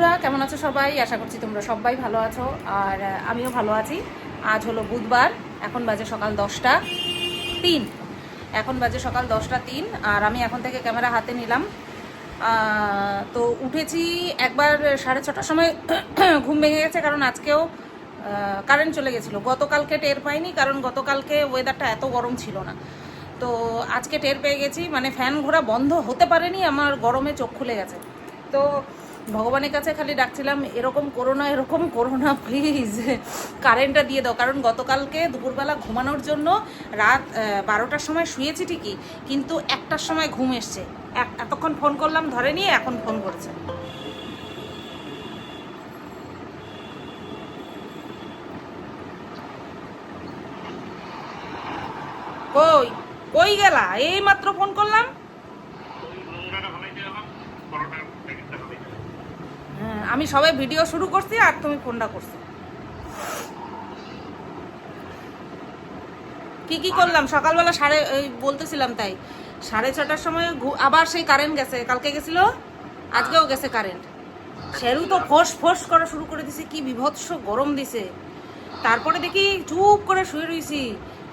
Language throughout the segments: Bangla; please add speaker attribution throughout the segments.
Speaker 1: বন্ধুরা, কেমন আছো সবাই? আশা করছি তোমরা সবাই ভালো আছো, আর আমিও ভালো আছি। আজ হলো বুধবার, এখন বাজে সকাল দশটা তিন। এখন বাজে সকাল দশটা তিন, আর আমি এখন থেকে ক্যামেরা হাতে নিলাম। তো উঠেছি একবার সাড়ে ছটার সময় ঘুম ভেঙে গেছে, কারণ আজকেও কারেন্ট চলে গেছিল। গতকালকে টের পাইনি, কারণ গতকালকে ওয়েদারটা এত গরম ছিল না। তো আজকে টের পেয়ে গেছি মানে ফ্যান ঘোরা বন্ধ হতে পারেনি, আমার গরমে চোখ খুলে গেছে। তো ভগবানের কাছে খালি ডাকছিলাম, এরকম করো না, এরকম করো না প্লিজ কারেন্টটা দিয়ে দাও, কারণ গতকালকে দুপুরবেলা ঘুমানোর জন্য রাত বারোটার সময় শুয়েছি ঠিকই, কিন্তু একটার সময় ঘুম এসছে। এতক্ষণ ফোন করলাম, ধরে নিয়ে এখন ফোন করেছে। কই কই গেলা? এই মাত্র ফোন করলাম? আমি সবাই ভিডিও শুরু করছি আর তুমি ফোনটা করছ। কি কি করলাম? সকালবেলা সাড়ে বলতেছিলাম তাই, সাড়ে ছটার সময় আবার সেই কারেন্ট গেছে। কালকে গেছিল? আজকেও গেছে কারেন্ট সেরু তো ফোস ফোস করা শুরু করে দিছে, কি বিভৎস গরম দিছে। তারপরে দেখি চুপ করে শুয়ে রইছি।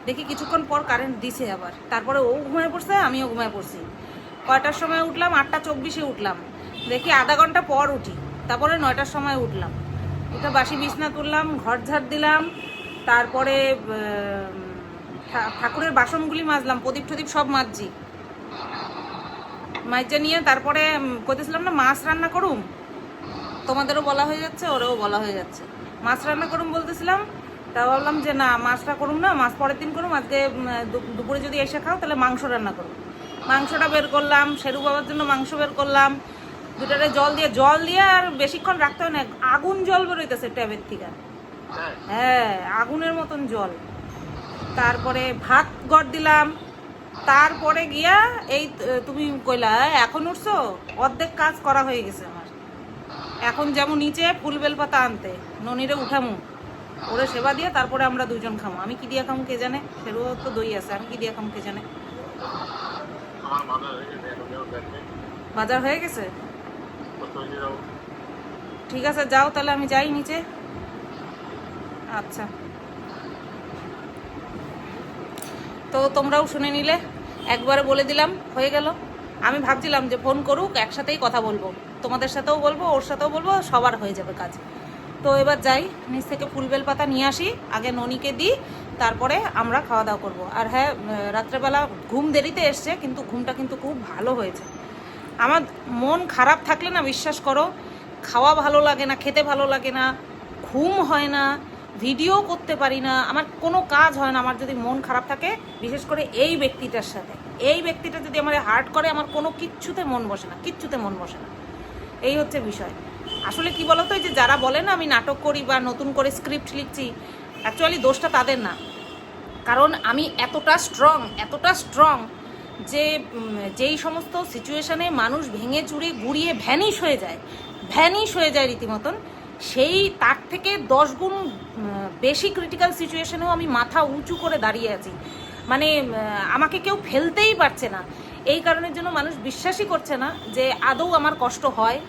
Speaker 1: দেখি কিছুক্ষণ পর কারেন্ট দিছে আবার। তারপরে ও ঘুমায় পড়ছে, আমিও ঘুমায় পড়ছি। কয়টার সময় উঠলাম? আটটা চব্বিশে উঠলাম। দেখি আধা ঘণ্টা পর উঠি। তারপরে নয়টার সময় উঠলাম। উঠে বাসি বিছনা তুললাম ঘর ঝাড় দিলাম তারপরে ঠাকুরের বাসনগুলি মাজলাম প্রদীপ টদীপ সব মাজছি। মাইজা নিয়ে তারপরে উম, কইতেছিলাম না মাছ রান্না করুম? তোমাদেরও বলা হয়ে যাচ্ছে ওরেও বলা হয়ে যাচ্ছে। মাছ রান্না করুম বলতেছিলাম তা ভাবলাম যে না মাছটা করুম না মাছ পরের দিন করুম আজকে দুপুরে যদি এসে খাও তাহলে মাংস রান্না করুম। মাংসটা বের করলাম শেরু বাবার জন্য মাংস বের করলাম দুটারে জল দিয়ে জল দিয়ে আর বেশিক্ষণ রাখতে হয় না আগুন জল বেরোইতেছে ট্যাবের থেকে। হ্যাঁ আগুনের মতন জল। তারপরে ভাত গড় দিলাম। তারপরে গিয়া এই তুমি কইলা এখন উঠছো? অর্ধেক কাজ করা হয়ে গেছে আমার। এখন যেমন নিচে ফুল বেলপাতা আনতে। ননিরে উঠামু। ওরে সেবা দিয়ে তারপরে আমরা দুজন খামো। আমি কি দিয়া খামু কে জানে? সেরও তো দই আছে। আমি কি দিয়া খামু কে জানে? বাজার হয়ে গেছে? ঠিক আছে, যাও তাহলে, আমি যাই নিচে। আচ্ছা। তো তোমরাও শুনে নিলে, একবারে বলে দিলাম, হয়ে গেল। আমি ভাবছিলাম যে ফোন করুক, একসাথেই কথা বলব। তোমাদের সাথেও বলব, ওর সাথেও বলব, সবার হয়ে যাবে কাজ। তো এবার যাই, নিচ থেকে ফুলবেল পাতা নিয়ে আসি, আগে ননিকে দিই, তারপরে আমরা খাওয়া দাওয়া করব। আর হ্যাঁ রাত্রেবেলা ঘুম দেরিতে এসছে, কিন্তু ঘুমটা কিন্তু খুব ভালো হয়েছে। আমার মন খারাপ থাকলে না বিশ্বাস করো, খাওয়া ভালো লাগে না, খেতে ভালো লাগে না, ঘুম হয় না ভিডিও করতে পারি না, আমার কোনো কাজ হয় না, আমার যদি মন খারাপ থাকে, বিশেষ করে এই ব্যক্তিটার সাথে। এই ব্যক্তিটা যদি আমার হার্ট করে, আমার কোনো কিচ্ছুতে মন বসে না, কিচ্ছুতে মন বসে না। এই হচ্ছে বিষয়। আসলে কি বলতো যে যারা বলে না, আমি নাটক করি বা নতুন করে স্ক্রিপ্ট লিখছি অ্যাকচুয়ালি দোষটা তাদের না। কারণ আমি এতটা স্ট্রং এতটা স্ট্রং যে যেই সমস্ত সিচুয়েশনে মানুষ ভেঙে চুরে, গুড়িয়ে ভ্যানিশ হয়ে যায় ভ্যানিশ হয়ে যায় রীতিমতন, সেই তার থেকে দশ গুণ বেশি ক্রিটিক্যাল সিচুয়েশনেও আমি মাথা উঁচু করে দাঁড়িয়ে আছি। মানে আমাকে কেউ ফেলতেই পারছে না। এই কারণের জন্য মানুষ বিশ্বাসই করছে না যে আদৌ আমার কষ্ট হয়,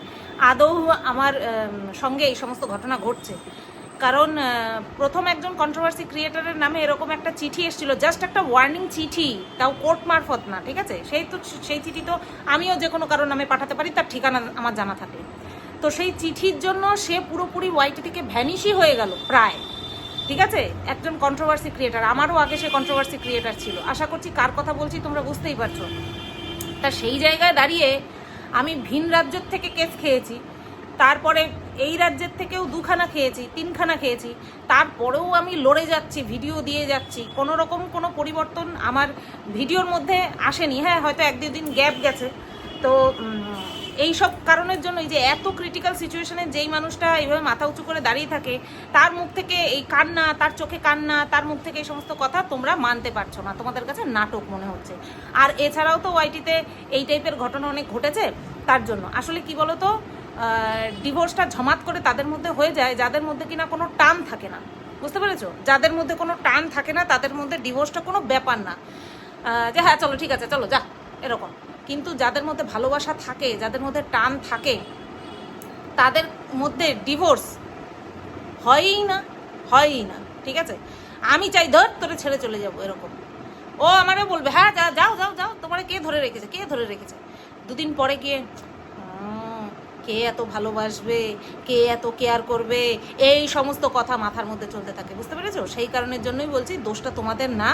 Speaker 1: আদৌ আমার সঙ্গে এই সমস্ত ঘটনা ঘটছে। কারণ প্রথম একজন কন্ট্রোভার্সি ক্রিয়েটারের নামে এরকম একটা চিঠি এসেছিল জাস্ট একটা ওয়ার্নিং চিঠি, তাও কোর্ট মারফত না, ঠিক আছে? সেই তো, সেই চিঠি তো আমিও যে কোনো কারও নামে পাঠাতে পারি, তার ঠিকানা আমার জানা থাকে। তো সেই চিঠির জন্য সে পুরোপুরি ওয়াইটি থেকে ভ্যানিশই হয়ে গেল, প্রায়। ঠিক আছে? একজন কন্ট্রোভার্সি ক্রিয়েটার আমারও আগে সে কন্ট্রোভার্সি ক্রিয়েটার ছিল। আশা করছি কার কথা বলছি তোমরা বুঝতেই পারছ। তা সেই জায়গায় দাঁড়িয়ে আমি ভিন রাজ্যের থেকে কেস খেয়েছি। তারপরে এই রাজ্যের থেকেও দুখানা খেয়েছি, তিনখানা খেয়েছি। তারপরেও আমি লড়ে যাচ্ছি, ভিডিও দিয়ে যাচ্ছি। কোনো রকম কোনো পরিবর্তন আমার ভিডিওর মধ্যে আসেনি। হ্যাঁ হয়তো এক দুদিন গ্যাপ গেছে। তো এই সব কারণের জন্য যে এত ক্রিটিক্যাল সিচুয়েশনে যেই মানুষটা এইভাবে মাথা উঁচু করে দাঁড়িয়ে থাকে, তার মুখ থেকে এই কান্না, তার চোখে কান্না, তার মুখ থেকে এই সমস্ত কথা তোমরা মানতে পারছ না। তোমাদের কাছে নাটক মনে হচ্ছে। আর এছাড়াও তো ওয়াইটিতে এই টাইপের ঘটনা অনেক ঘটেছে, তার জন্য। আসলে কি বলো তো ডিভোর্সটা ঝমাত করে তাদের মধ্যে হয়ে যায় যাদের মধ্যে কিনা কোনো টান থাকে না। বুঝতে পেরেছ? যাদের মধ্যে কোনো টান থাকে না তাদের মধ্যে ডিভোর্সটা কোনো ব্যাপার না। যে হ্যাঁ চলো ঠিক আছে চলো যা এরকম। কিন্তু যাদের মধ্যে ভালোবাসা থাকে যাদের মধ্যে টান থাকে তাদের মধ্যে ডিভোর্স হয়ই না হয়ই না ঠিক আছে? আমি চাই ধর তোরে ছেড়ে চলে যাব এরকম। ও আমারে বলবে হ্যাঁ যা যাও যাও যাও তোমার কে ধরে রেখেছে কে ধরে রেখেছে? দুদিন পরে গিয়ে "হুম, কে এত ভালোবাসবে, কে এত কেয়ার করবে, এই সমস্ত কথা মাথার মধ্যে চলতে থাকে, বুঝতে পেরেছ? সেই কারণের জন্যই বলছি, দোষটা তোমাদের না।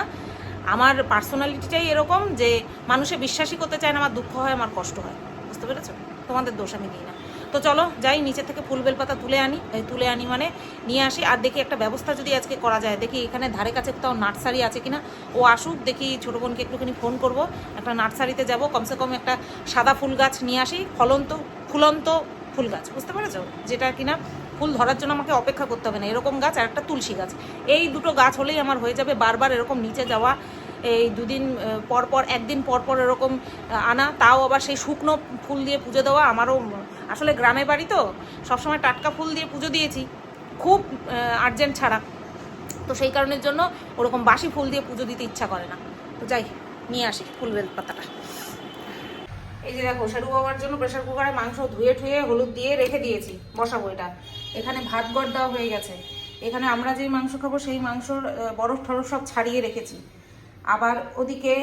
Speaker 1: আমার পার্সোনালিটিটাই এরকম যে মানুষে বিশ্বাসই করতে চায় না, আমার দুঃখ হয়, আমার কষ্ট হয়, বুঝতে পেরেছ? তোমাদের দোষ আমি দিই না। তো চলো, যাই, নিচে থেকে ফুল বেলপাতা তুলে আনি তুলে আনি মানে নিয়ে আসি, আর দেখি একটা ব্যবস্থা যদি আজকে করা যায়। দেখি এখানে ধারে কাছে কোথাও নার্সারি আছে কিনা, ও আসুক, দেখি ছোটো বোনকে একটুখানি ফোন করব। একটা নার্সারিতে যাব, কমসে কম একটা সাদা ফুল গাছ নিয়ে আসি ফলন্ত ফুলন্ত ফুল গাছ বুঝতে পেরেছ? যেটা কিনা ফুল ধরার জন্য আমাকে অপেক্ষা করতে হবে না। এরকম গাছ আর একটা তুলসী গাছ। এই দুটো গাছ হলেই আমার হয়ে যাবে বারবার এরকম নিচে যাওয়া এই দুদিন আহ, পর পর একদিন পর পর এরকম আনা তাও আবার সেই শুকনো ফুল দিয়ে পুজো দেওয়া আমারও আসলে গ্রামে বাড়ি তো সবসময় টাটকা ফুল দিয়ে পুজো দিয়েছি। খুব আর্জেন্ট ছাড়া। তো সেই কারণের জন্য ওরকম বাসি ফুল দিয়ে পুজো দিতে ইচ্ছা করে না। তো যাই নিয়ে আসি ফুল বেল পাতাটা এই যে দেখো শেরু বাবার জন্য প্রেশার কুকারে মাংস ধুয়ে ঠুয়ে হলুদ দিয়ে রেখে দিয়েছি, বসাবো এটা। এখানে ভাত গড় দেওয়া হয়ে গেছে। এখানে আমরা যেই মাংস খাব সেই মাংসর বরফ টরফ সব ছাড়িয়ে রেখেছি। আবার ওদিকে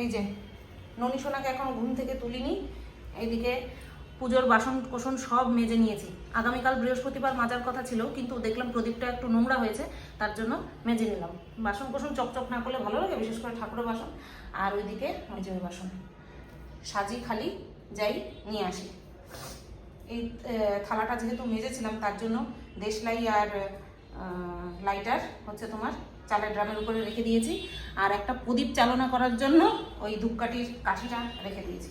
Speaker 1: এই যে, ননী সোনাকে এখন ঘুম থেকে তুলিনি, এইদিকে পুজোর বাসন কোসন সব মেজে নিয়েছি। আগামীকাল বৃহস্পতিবার মাজার কথা ছিল, কিন্তু দেখলাম প্রদীপটা একটু নোংরা হয়েছে, তার জন্য মেজে নিলাম। বাসন কোসন চকচক না করলে ভালো লাগে, বিশেষ করে ঠাকুরের বাসন। আর ওইদিকে ওই বাসন। সাজি খালি যাই নিয়ে আসি। এই থালাটা যেহেতু মেজেছিলাম, তার জন্য দেশলাই আর লাইটার হচ্ছে তোমার চালের ড্রামের উপরে রেখে দিয়েছি। আর একটা প্রদীপ চালনা করার জন্য ওই ধূপকাঠির কাঠিটা রেখে দিয়েছি।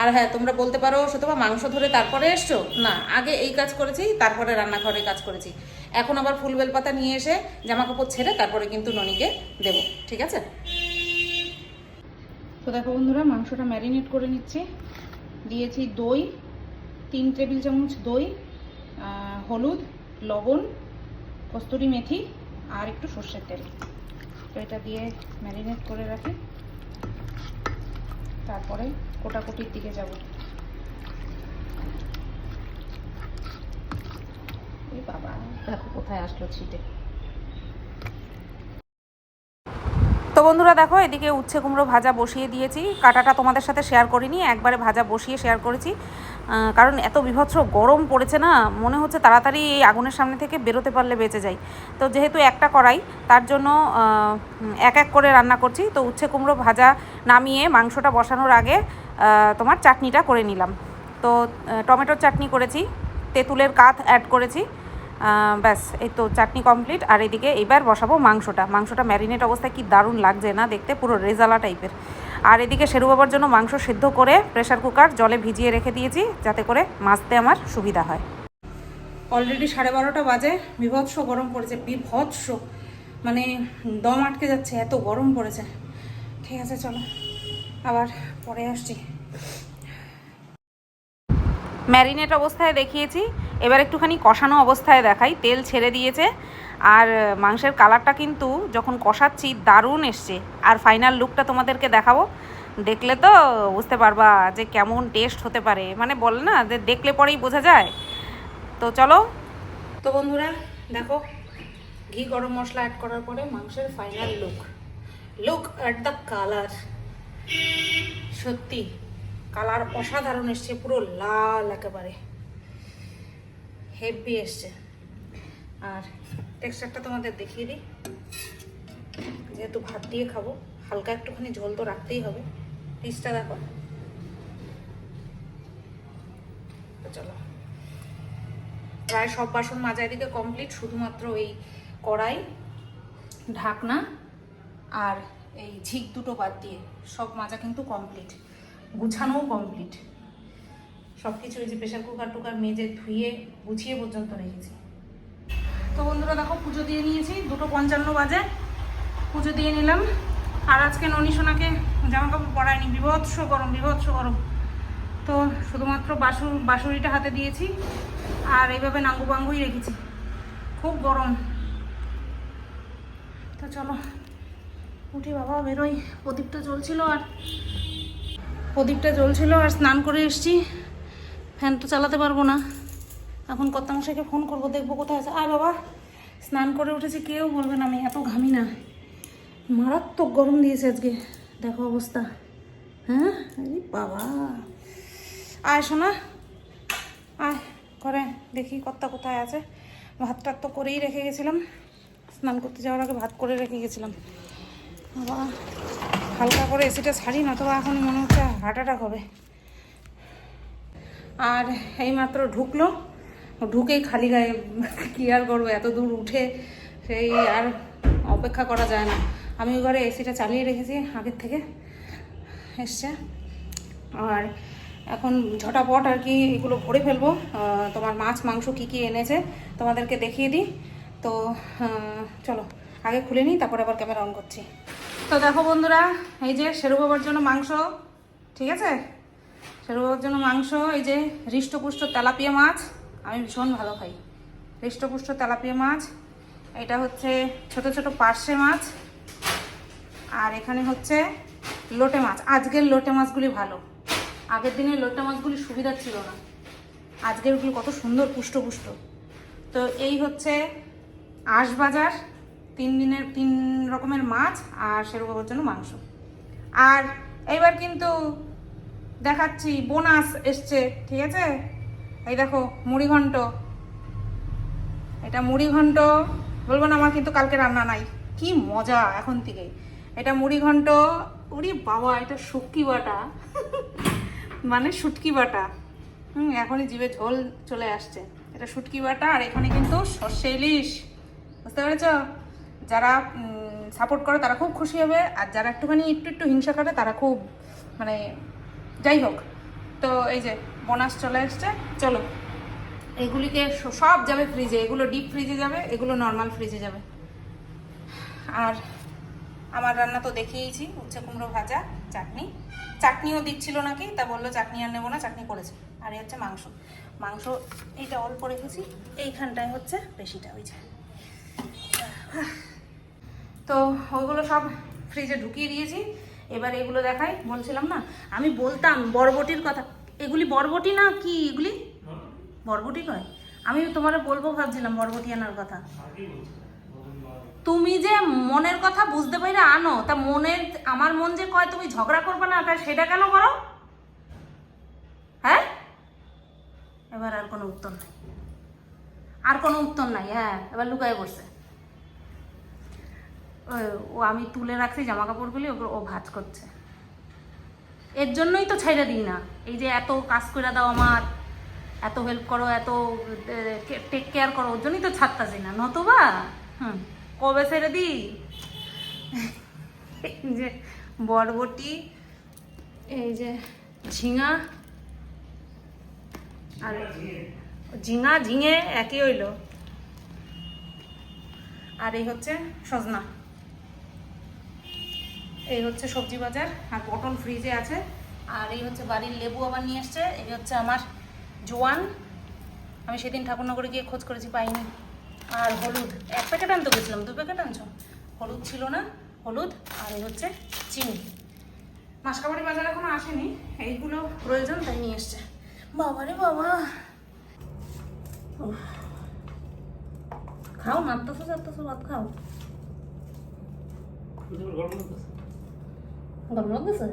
Speaker 1: আর হ্যাঁ তোমরা বলতে পারো সুতরাং মাংস ধরে তারপরে এসছো? না, আগে এই কাজ করেছি, তারপরে রান্নাঘরে কাজ করেছি। এখন আবার ফুল বেলপাতা নিয়ে এসে জামা কাপড় ছেড়ে তারপরে কিন্তু ননিকে দেবো, ঠিক আছে? তো দেখো বন্ধুরা, মাংসটা ম্যারিনেট করে নিচ্ছি। দিয়েছি দই, তিন টেবিল চামচ দই হলুদ, লবণ, কস্তুরি মেথি আর একটু সর্ষের তেল। তো এটা দিয়ে ম্যারিনেট করে রাখি। তারপরে কোটাকুটির দিকে যাব। বাবা, দেখো কোথায় আসলো ছিটে। তো বন্ধুরা দেখো, এদিকে উচ্ছে কুমড়ো ভাজা বসিয়ে দিয়েছি। কাটাটা তোমাদের সাথে শেয়ার করিনি, একবারে ভাজা বসিয়ে শেয়ার করেছি। কারণ এত বিভৎস গরম পড়েছে না, মনে হচ্ছে তাড়াতাড়ি এই আগুনের সামনে থেকে বেরোতে পারলে বেঁচে যাই। তো যেহেতু একটা করাই তার জন্য এক এক করে রান্না করছি। তো উচ্ছে কুমড়ো ভাজা নামিয়ে মাংসটা বসানোর আগে তোমার চাটনিটা করে নিলাম। তো টমেটোর চাটনি করেছি, তেঁতুলের কাত অ্যাড করেছি। ব্যাস এই তো চাটনি কমপ্লিট আর এদিকে এবার বসাবো মাংসটা। মাংসটা ম্যারিনেট অবস্থায় কি দারুণ লাগছে না দেখতে? পুরো রেজালা টাইপের আর এদিকে সেরু বাবার জন্য মাংস সিদ্ধ করে প্রেশার কুকার জলে ভিজিয়ে রেখে দিয়েছি যাতে করে মাছতে আমার সুবিধা হয়। অলরেডি সাড়ে বারোটা বাজে বিভৎস গরম পড়েছে বিভৎস। মানে দম আটকে যাচ্ছে এত গরম পড়েছে। ঠিক আছে চলো আবার পরে আসছি। ম্যারিনেট অবস্থায় দেখিয়েছি। এবার একটুখানি কষানো অবস্থায় দেখাই। তেল ছেড়ে দিয়েছে। আর মাংসের কালারটা কিন্তু যখন কষাচ্ছি দারুণ এসছে। আর ফাইনাল লুকটা তোমাদেরকে দেখাবো। দেখলে তো বুঝতে পারবা যে কেমন টেস্ট হতে পারে। মানে বল না যে দেখলে পরেই বোঝা যায়। তো চলো। তো বন্ধুরা, দেখো, ঘি গরম মশলা অ্যাড করার পরে মাংসের final look look at the colour সত্যি কালার অসাধারণ এসছে। পুরো লাল একেবারে। হেভি এসছে। আর টেক্সচারটা তোমাদের দেখিয়ে দিই। যেহেতু ভাত দিয়ে খাব, হালকা একটুখানি ঝোল তো রাখতেই হবে। পিসটা দেখো। চলো। প্রায় সব বাসন মাজার দিকে কমপ্লিট শুধুমাত্র এই কড়াই, ঢাকনা আর এই ঝিক দুটো বাদ দিয়ে সব মাজা কিন্তু কমপ্লিট গুছানোও কমপ্লিট সব কিছু এই যে প্রেশার কুকার টুকার মেজে ধুয়ে গুছিয়ে পর্যন্ত রেখেছি। তো বন্ধুরা দেখো, পুজো দিয়ে নিয়েছি, দুটো পঞ্চান্ন বাজে। পুজো দিয়ে নিলাম। আর আজকে ননী সোনাকে জামা কাপড় পরায়নি, বিভৎস গরম বিভৎস গরম। তো শুধুমাত্র বাসু, বাসুরিটা হাতে দিয়েছি, আর এইভাবে নাঙ্গু বাঙ্গুই রেখেছি। খুব গরম। তো চলো, উঠি বাবা বেরোই। প্রদীপটা জ্বলছিল আর প্রদীপটা জ্বলছিল আর স্নান করে এসছি। ফ্যান তো চালাতে পারব না। এখন কর্তামশাইকে ফোন করব, দেখব কোথায় আছে। আর বাবা, স্নান করে উঠেছি, কেউ বলবে না, আমি এত ঘামি না। মারাত্মক গরম দিয়েছে আজকে, দেখো অবস্থা। হ্যাঁ? বাবা। আয় শোনা আয় করে দেখি কর্তা কোথায় আছে। ভাত টাত তো করেই রেখে গেছিলাম। স্নান করতে যাওয়ার আগে ভাত করে রেখে গেছিলাম। বাবা, হালকা করে এসিটা ছাড়ি না তো এখন মনে হচ্ছে হার্ট অ্যাটাক হবে। আর এইমাত্র ঢুকলো। ঢুকেই খালি গায়ে কী আর করব, এত দূর উঠে সেই আর অপেক্ষা করা যায় না। আমি ওই ঘরে এসিটা চালিয়ে রেখেছি আগের থেকে, এসছে। আর এখন ঝটাপট আর কি এগুলো ভরে ফেলব। তোমার মাছ, মাংস কি কি এনেছে তোমাদেরকে দেখিয়ে দিই। তো চলো, আগে খুলে নিই, তারপরে আবার ক্যামেরা অন করছি। তো দেখো বন্ধুরা, এই যে শেরু বাবার জন্য মাংস, ঠিক আছে? বাবার জন্য মাংস, এই যে হৃষ্টপুষ্ট তেলাপিয়া মাছ, আমি ভীষণ ভালো খাই। হৃষ্টপুষ্ট তেলাপিয়া মাছ, এটা হচ্ছে ছোট ছোট পার্শে মাছ, আর এখানে হচ্ছে লোটে মাছ। আজকের লোটে মাছগুলি ভালো। আগের দিনের লোটে মাছগুলি সুবিধা ছিল না। আজকের ওগুলো কত সুন্দর পুষ্ট পুষ্ট তো এই হচ্ছে আঁশ বাজার তিন দিনের, তিন রকমের মাছ আর সেরকমের জন্য মাংস। আর এইবার কিন্তু দেখাচ্ছি, বোনাস এসছে, ঠিক আছে? এই দেখো, মুড়ি ঘন্ট। এটা মুড়ি ঘন্ট। বলব না, আমার কিন্তু কালকে রান্না নাই। কি মজা এখন থেকে। এটা মুড়ি ঘন্ট। উরি বাবা, এটা শুটকি বাটা। মানে শুটকি বাটা। হুম, এখনই জিভে ঝোল চলে আসছে। এটা শুটকি বাটা, আর এখানে কিন্তু সর্ষে ইলিশ। বুঝতে পেরেছ? যারা সাপোর্ট করে, তারা খুব খুশি হবে। আর যারা একটুখানি, একটু একটু হিংসা করে, তারা খুব মানে যাই হোক তো এই যে বোনাস চলে এসছে চলো। এগুলিকে সব যাবে ফ্রিজে এগুলো ডিপ ফ্রিজে যাবে, এগুলো নর্মাল ফ্রিজে যাবে। আর আমার রান্না তো দেখিয়েছি, উচ্ছে কুমড়ো ভাজা, চাটনি। চাটনিও দিচ্ছিল নাকি, তা বলল চাটনি আর নেব না, চাটনি করেছে। আর এই হচ্ছে মাংস। মাংস এইটা অল্প রেখেছি, এইখানটায় হচ্ছে বেশিটা ওই যে। তো ওইগুলো সব ফ্রিজে ঢুকিয়ে দিয়েছি। এবার এগুলো দেখাই, বলছিলাম না? আমি বলতাম, বরবটির কথা। এগুলি বরবটি না কি এগুলি? বরবটি কয়? আমি তোমার বলব ভাবছিলাম, বরবটি আনার কথা। তুমি যে মনের কথা বুঝতে পাইরা আনো, তা মনের, আমার মন যে কয়, তুমি ঝগড়া করবে না, তা সেটা কেন করো? হ্যাঁ? এবার আর কোনো উত্তর নাই। আর কোনো উত্তর নাই হ্যাঁ এবার লুকায় বসে ও- আমি তুলে রাখছি জামা কাপড়গুলি ও ভাজ করছে। এর জন্যই তো ছাইড়া দিই না। এই যে এত কাজ করে দাও আমার, এত হেল্প করো, এত টেক কেয়ার করো, ওর জন্যই তো ছাড়তাছি না। নতুবা? হুম, কবে ছেড়ে দিই? যে বরবটি, এই যে ঝিঙা, আর ঝিঙা, ঝিঙে একই হইল। আর এই হচ্ছে সজনা। এই হচ্ছে সবজি বাজার আর পটল ফ্রিজে আছে। আর এই হচ্ছে বাড়ির লেবু আবার নিয়ে এসছে। এই হচ্ছে আমার জোয়ান। আমি সেদিন ঠাকুরনগরে গিয়ে খোঁজ করেছি, পাইনি। আর হলুদ, এক প্যাকেট আনতে গেছিলাম, দু প্যাকেট আনছো? হলুদ ছিল না, হলুদ, আর এই হচ্ছে চিনি। মাসকাবাড়ি বাজার এখনও আসেনি, এইগুলো প্রয়োজন তাই নিয়ে এসছে। বাবা রে বাবা। খাও নামতেছো চারতেছো ভাত খাও। গরম লাগতেছে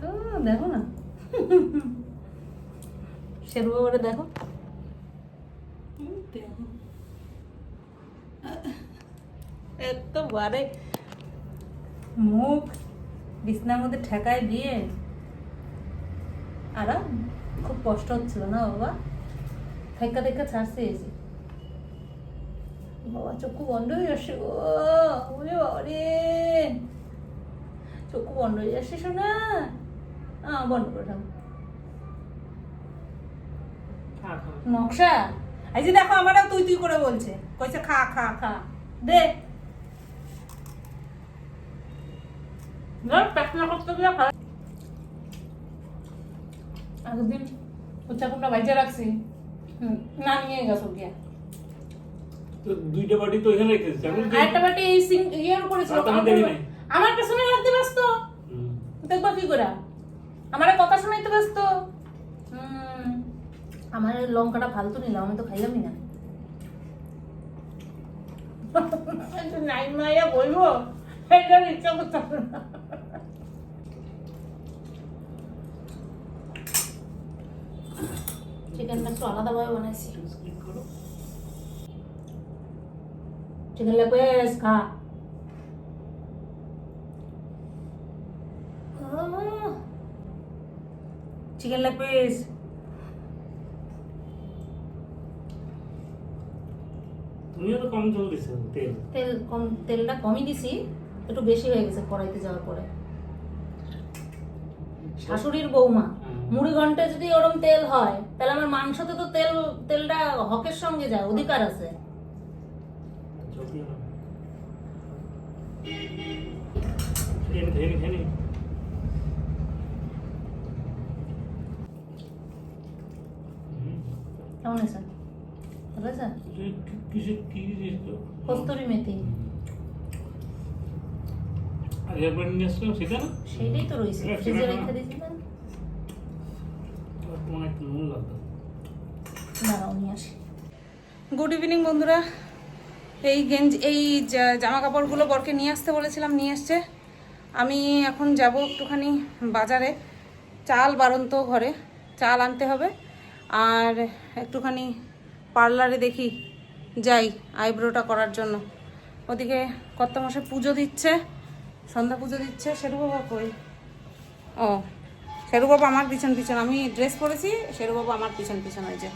Speaker 1: আহ, দেখো না শেরু বাবারে দেখো দেখো একেবারে মুখ বিছনার মধ্যে ঠেকায় দিয়ে আরাম খুব কষ্ট হচ্ছিল না বাবা থেকা দেখা ছাড়ছে এসে বাবা চক্ষু বন্ধ হয়ে আসছে ও ওরে বাবা রে চক্ষু বন্ধ হয়ে যাচ্ছে শোনা বন্ধ করে দাও নকশা এই যে দেখো আমারও তুই তুই করে বলছে কইছে খা খা খা দে একদিন উচ্চাকুটা বাইজে রাখছি না নিয়ে গেছো গিয়া
Speaker 2: দুইটা বাটি তো এখানে রেখেছি আমি
Speaker 1: আরেকটা বাটি এই সিং ইয়ের উপরে ছিল। আমার পেছনে লাগতে ব্যস্ত। দেখবা কি করে? আমার কথা শোনাইতে ব্যস্ত। আমার লঙ্কাটা ফালতু নিলাম আমি তো খাইলামই না। নাই মাইয়া বলব এটা ইচ্ছা করতাম না। চিকেনটা একটু আলাদাভাবে বানাইছি
Speaker 2: স্কিপ করো
Speaker 1: চিকেন লেগ পিস খা চিকেন লেগ পিস
Speaker 2: তুমিও তো কম জল দিছো তেল।
Speaker 1: তেল কম তেলটা কমই দিছি একটু বেশি হয়ে গেছে কড়াইতে যাওয়ার পরে। শাশুড়ির বৌমা মুড়ি ঘন্টে যদি ওরম তেল হয় তাহলে আমার মাংসতে তো তেল তেলটা হকের সঙ্গে যায় অধিকার আছে। কেমন আছে ভালো আছে
Speaker 2: কি তো
Speaker 1: কস্তুরি মেথি
Speaker 2: আগে একবার নিয়ে আসলাম সেটা না
Speaker 1: সেইটাই তো রয়েছে ফ্রিজে রেখে দিয়েছিলেন
Speaker 2: তোমার একটু নুন লাগতো
Speaker 1: দাঁড়াও নিয়ে আসি গুড ইভিনিং বন্ধুরা। এই গেঞ্জ এই জামা কাপড়গুলো বরকে নিয়ে আসতে বলেছিলাম নিয়ে আসছে আমি এখন যাব একটুখানি বাজারে। চাল বারন্ত ঘরে, চাল আনতে হবে। আর একটুখানি পার্লারে দেখি যাই আইব্রোটা করার জন্য। ওদিকে কত মাসে পুজো দিচ্ছে, সন্ধ্যা পুজো দিচ্ছে শেরু বাবা কই? ও শেরু বাবা আমার পিছন পিছন, আমি ড্রেস পরেছি শেরু বাবা আমার পিছন পিছন হয়েছে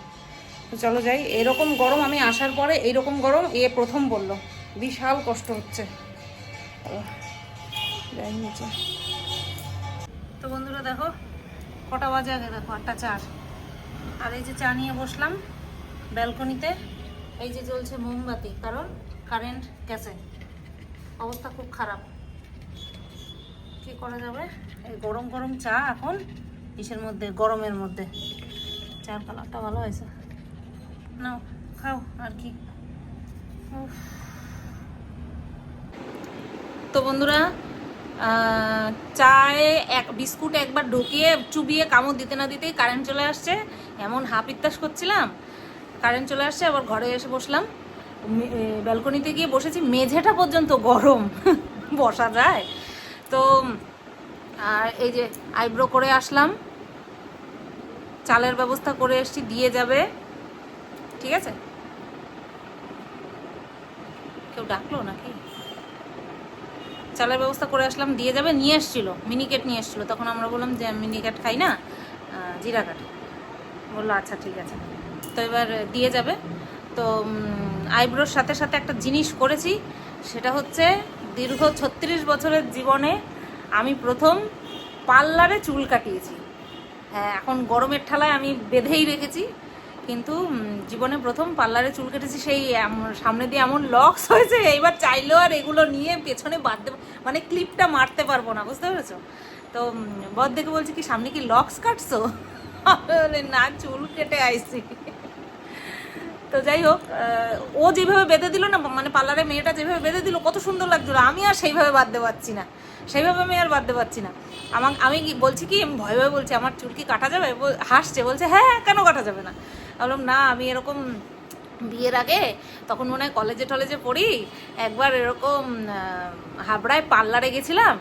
Speaker 1: চলো যাই, এরকম গরম আমি আসার পরে, এইরকম গরম, এ প্রথম বলল। বিশাল কষ্ট হচ্ছে। যাই নিচে। তো বন্ধুরা দেখো, কটা বাজে আগে দেখো, আটটা চার। আর এই যে চা নিয়ে বসলাম ব্যালকনিতে, এই যে জ্বলছে মোমবাতি, কারণ কারেন্ট গেছে। অবস্থা খুব খারাপ। কি করা যাবে? এই গরম গরম চা এখন ইসের মধ্যে, গরমের মধ্যে। চার কালারটা ভালো হয়েছে। নাও, খাও, আর কি। তো বন্ধুরা চায়ে এক বিস্কুট একবার ঢুকিয়ে চুবিয়ে কামড় দিতে না দিতেই কারেন্ট চলে আসছে। এমন হাফ ইত্যাস করছিলাম কারেন্ট চলে আসছে, আবার ঘরে এসে বসলাম। ব্যালকনিতে গিয়ে বসেছি, মেঝেটা পর্যন্ত গরম, বসা যায়। তো, আর এই যে আইব্রো করে আসলাম, চালের ব্যবস্থা করে এসছি, দিয়ে যাবে। ঠিক আছে? কেউ ডাকলো নাকি? চালের ব্যবস্থা করে আসলাম, দিয়ে যাবে, নিয়ে এসছিল মিনিকেট নিয়ে এসছিল তখন আমরা বললাম যে মিনিকেট খাই না জিরা কাঠ। বলল আচ্ছা ঠিক আছে। তো এবার দিয়ে যাবে। তো আইব্রোর সাথে সাথে একটা জিনিস করেছি, সেটা হচ্ছে দীর্ঘ ছত্রিশ বছরের জীবনে আমি প্রথম পার্লারে চুল কাটিয়েছি। হ্যাঁ এখন গরমের ঠালায় আমি বেঁধেই রেখেছি। কিন্তু জীবনে প্রথম পার্লারে চুল কেটেছি সেই সামনে দিয়ে এমন লক্স হয়েছে এবার চাইলেও আর এগুলো নিয়ে পেছনে বাঁধতে মানে ক্লিপটা মারতে পারব না, বুঝতে পেরেছ? তো বদ দেখে বলছি কি, সামনে কি লক্স কাটছো? না, চুল কেটে আইছি। তো যাই হোক ও যেভাবে বেঁধে দিল না মানে পার্লারে মেয়েটা যেভাবে বেঁধে দিল, কত সুন্দর লাগছিল, আমি আর সেইভাবে বাঁধতে পারছি না, সেইভাবে আমি আর বাঁধতে পারছি না। আমার আমি বলছি কি ভয় ভয় বলছি, আমার চুল কি কাটা যাবে? হাসছে, বলছে হ্যাঁ কেন কাটা যাবে না? বললাম না, আমি এরকম বিয়ের আগে তখন মনে হয় কলেজে টলেজে পড়ি, একবার এরকম হাবড়ায় পার্লারে গেছিলাম।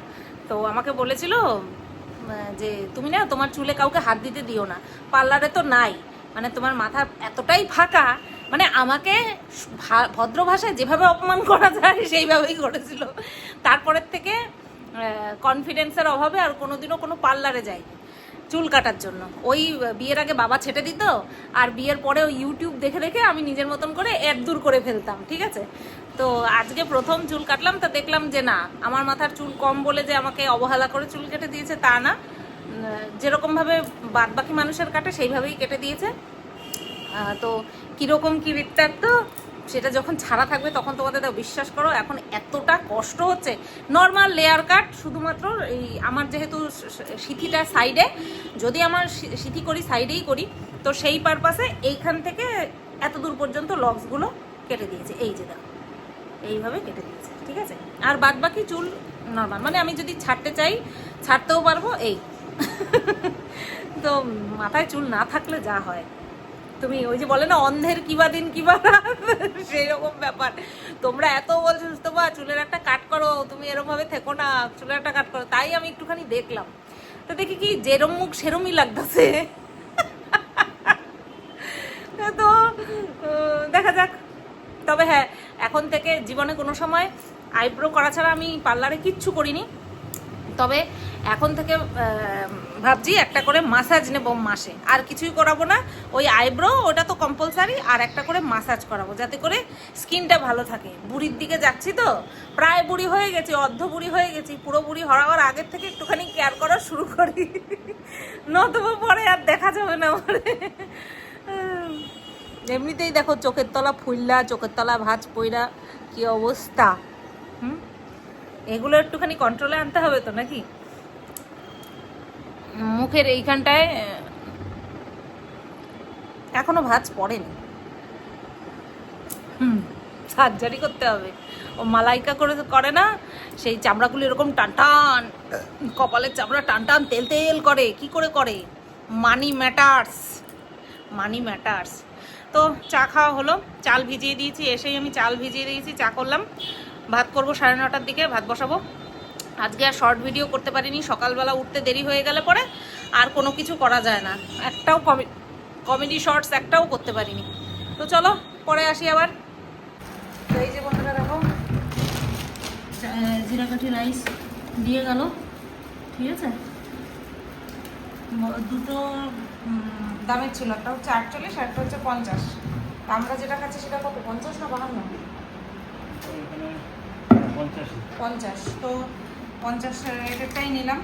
Speaker 1: তো আমাকে বলেছিল যে তুমি না তোমার চুলে কাউকে হাত দিতে দিও না, পার্লারে তো নাই। মানে তোমার মাথা এতটাই ফাঁকা মানে আমাকে ভদ্র ভাষায় যেভাবে অপমান করা যায়, সেইভাবেই করেছিল। তারপরের থেকে কনফিডেন্সের অভাবে আর কোনোদিনও কোনো পার্লারে যাইনি। চুল কাটার জন্য। ওই বিয়ের আগে বাবা ছেটে দিত, আর বিয়ের পরে ওই ইউটিউব দেখে দেখে আমি নিজের মতন করে এক দূর করে ফেলতাম, ঠিক আছে? তো আজকে প্রথম চুল কাটলাম, তা দেখলাম যে না, আমার মাথার চুল কম বলে যে আমাকে অবহেলা করে চুল কেটে দিয়েছে, তা না। যেরকমভাবে বাদ বাকি মানুষের কাটে, সেইভাবেই কেটে দিয়েছে। তো কীরকম কী বৃত্তান্ত সেটা যখন ছাড়া থাকবে, তখন তোমাদের তাও বিশ্বাস করো, এখন এতটা কষ্ট হচ্ছে। নর্মাল লেয়ার কাট শুধুমাত্র এই আমার যেহেতু সিথিটা সাইডে যদি আমার সিথি করি সাইডেই করি, তো সেই পারপাসে এইখান থেকে এত দূর পর্যন্ত লক্সগুলো কেটে দিয়েছে। এই যে দেখো, এইভাবে কেটে দিয়েছে, ঠিক আছে? আর বাদ বাকি চুল নর্মাল মানে আমি যদি ছাড়তে চাই, ছাড়তেও পারব, এই। তো মাথায় চুল না থাকলে যা হয়। তুমি ওই যে বলে না, অন্ধের কিবা দিন কিবা সেই রকম ব্যাপার। তোমরা এত বলছো বা চুলের একটা কাট করো, তুমি এরকম ভাবে থেকো না, চুলের একটা কাট করো। তাই আমি একটুখানি দেখলাম। তো দেখি কি, যেরম মুখ সেরমই লাগতেছে। তো দেখা যাক। তবে হ্যাঁ এখন থেকে জীবনে কোনো সময় আইব্রো করা ছাড়া আমি পার্লারে কিচ্ছু করিনি। তবে এখন থেকে ভাবছি একটা করে মাসাজ নেব মাসে। আর কিছুই করাবো না। ওই আইব্রো ওটা তো কম্পালসারি আর একটা করে মাসাজ করাবো, যাতে করে স্কিনটা ভালো থাকে। বুড়ির দিকে যাচ্ছি তো, প্রায় বুড়ি হয়ে গেছি, অর্ধ বুড়ি হয়ে গেছি, পুরো বুড়ি হওয়ার আগের থেকে একটুখানি কেয়ার করা শুরু করি। নতুবা পরে আর দেখা যাবে না আমার। এমনিতেই দেখো, চোখের তলা ফুললা, চোখের তলা ভাঁজ পইরা কি অবস্থা? হুম? এগুলো একটুখানি কন্ট্রোলে আনতে হবে তো নাকি? মুখের এইখানটায় এখনও ভাঁজ পড়েনি। হুম সার্জারি করতে হবে। ও মালাইকা করে করে না, সেই চামড়াগুলো এরকম টান টান, কপালের চামড়া টান টান, তেল তেল করে, কি করে করে? Money matters money matters. তো চা খাওয়া হলো, চাল ভিজিয়ে দিয়েছি, এসেই আমি চাল ভিজিয়ে দিয়েছি, চা করলাম। ভাত করব সাড়ে নটার দিকে, ভাত বসাবো। আজকে আর শর্ট ভিডিও করতে পারিনি, সকালবেলা উঠতে দেরি হয়ে গেলে পরে আর কোনো কিছু করা যায় না। একটাও কমেডি শর্টস একটাও করতে পারিনি। তো চলো, পরে আসি আবার। এই যে বন্ধুরা দেখো জিরাকাঠি রাইস দিয়ে গেল, ঠিক আছে? দুটো দামের ছিল একটা হচ্ছে আটচল্লিশ একটা হচ্ছে পঞ্চাশ। আমরা যেটা খাচ্ছি সেটা কত? পঞ্চাশ না বাহান্ন?
Speaker 2: পঞ্চাশি।
Speaker 1: তো পঞ্চাশ রেটেরটাই নিলাম।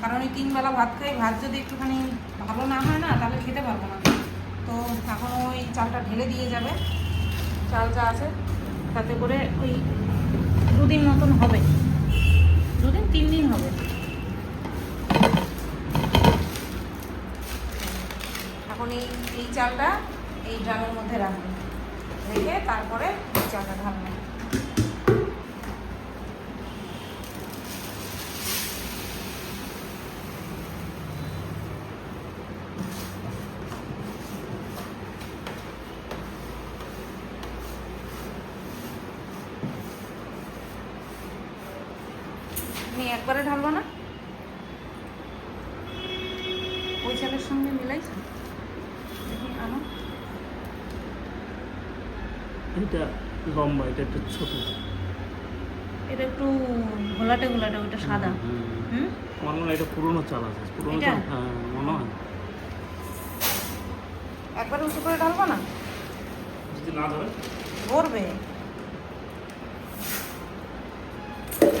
Speaker 1: কারণ ওই তিন বেলা ভাত খাই, ভাত যদি একটুখানি ভালো না হয় না, তাহলে খেতে পারব না। তো এখন ওই চালটা ঢেলে দিয়ে যাবে। চাল যা আছে, তাতে করে ওই দুদিন মতন হবে। দুদিন, তিন দিন হবে। এখন এই এই চালটা এই ড্রামের মধ্যে রাখবে। রেখে তারপরে এই চালটা ঢালবে তুমি একবারে ঢালবো না ওই চালের সঙ্গে মিলাইছ দেখি আনো
Speaker 2: এটা লম্বা এটা একটু ছোট।
Speaker 1: এটা একটু ঘোলাটে ঘোলাটে ওইটা সাদা।
Speaker 2: হুম। আমার মনে হয় এটা পুরোনো চাল আছে। পুরোনো? চাল হ্যাঁ মনে হয়।
Speaker 1: একবারে উঁচু করে ঢালবো না?
Speaker 2: যদি না ধরে?
Speaker 1: ধরবে।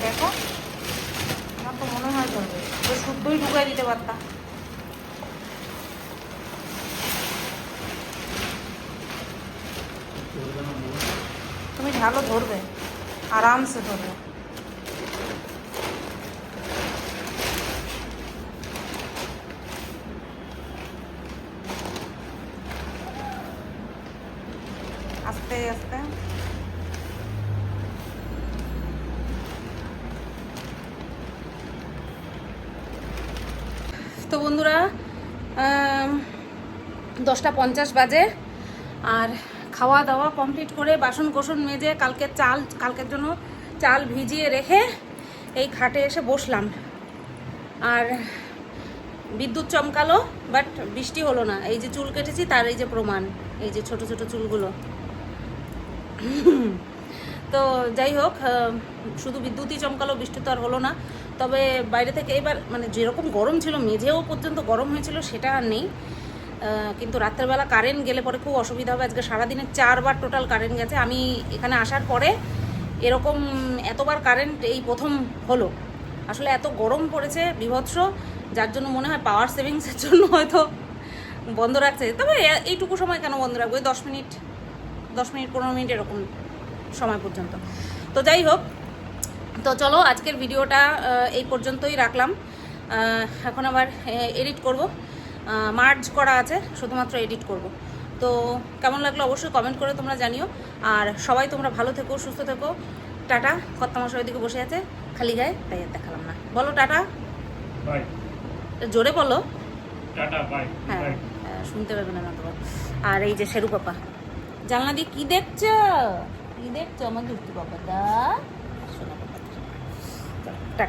Speaker 1: দেখো আমার তো মনে হয় ধরবে। শুদ্ধই ঢুকাই দিতে পারতাম
Speaker 2: ধরবে না মনে হয়।
Speaker 1: ঢালো ধরবে আরামসে ধরবে। আস্তে আস্তে। তো বন্ধুরা দশটা পঞ্চাশ বাজে আর খাওয়া দাওয়া কমপ্লিট করে বাসন কোসন মেজে কালকে চাল, কালকের জন্য চাল ভিজিয়ে রেখে এই খাটে এসে বসলাম। আর বিদ্যুৎ চমকালো বাট বৃষ্টি হলো না। এই যে চুল কেটেছি, তার এই যে প্রমাণ, এই যে ছোট ছোট চুলগুলো। তো যাই হোক শুধু বিদ্যুৎই চমকালো, বৃষ্টি তো আর হলো না। তবে বাইরে থেকে এবার মানে যেরকম গরম ছিল, মেঝেও পর্যন্ত গরম হয়েছিল, সেটা আর নেই। কিন্তু রাত্রেবেলা কারেন্ট গেলে পরে খুব অসুবিধা হবে। আজকে সারাদিনে চারবার টোটাল কারেন্ট গেছে। আমি এখানে আসার পরে এরকম এতবার কারেন্ট এই প্রথম হলো। আসলে এত গরম পড়েছে, বিভৎস, যার জন্য মনে হয় পাওয়ার সেভিংসের জন্য হয়তো বন্ধ রাখছে। তবে এইটুকু সময় কেন বন্ধ রাখব? ওই দশ মিনিট দশ মিনিট, পনেরো মিনিট এরকম সময় পর্যন্ত। তো যাই হোক, তো চলো আজকের ভিডিওটা এই পর্যন্তই রাখলাম। এখন আবার এডিট করব। মার্জ করা আছে শুধুমাত্র এডিট করব। তো কেমন লাগল অবশ্যই কমেন্ট করে তোমরা জানিও। আর সবাই তোমরা ভালো থেকো সুস্থ থেকো। টাটা কর্তামশাই ওইদিকে বসে আছে খালি গায়ে তাই আর দেখালাম না। বলো টাটা।
Speaker 2: বাই
Speaker 1: জোরে বলো।
Speaker 2: টাটা বাই
Speaker 1: হ্যাঁ হ্যাঁ, শুনতে পাবে না তো আর এই যে শেরু পাপা জানলা দিয়ে কি দেখছ? কি দেখছ? আমার দুষ্টু পাপা দা শোনা। Papa tata.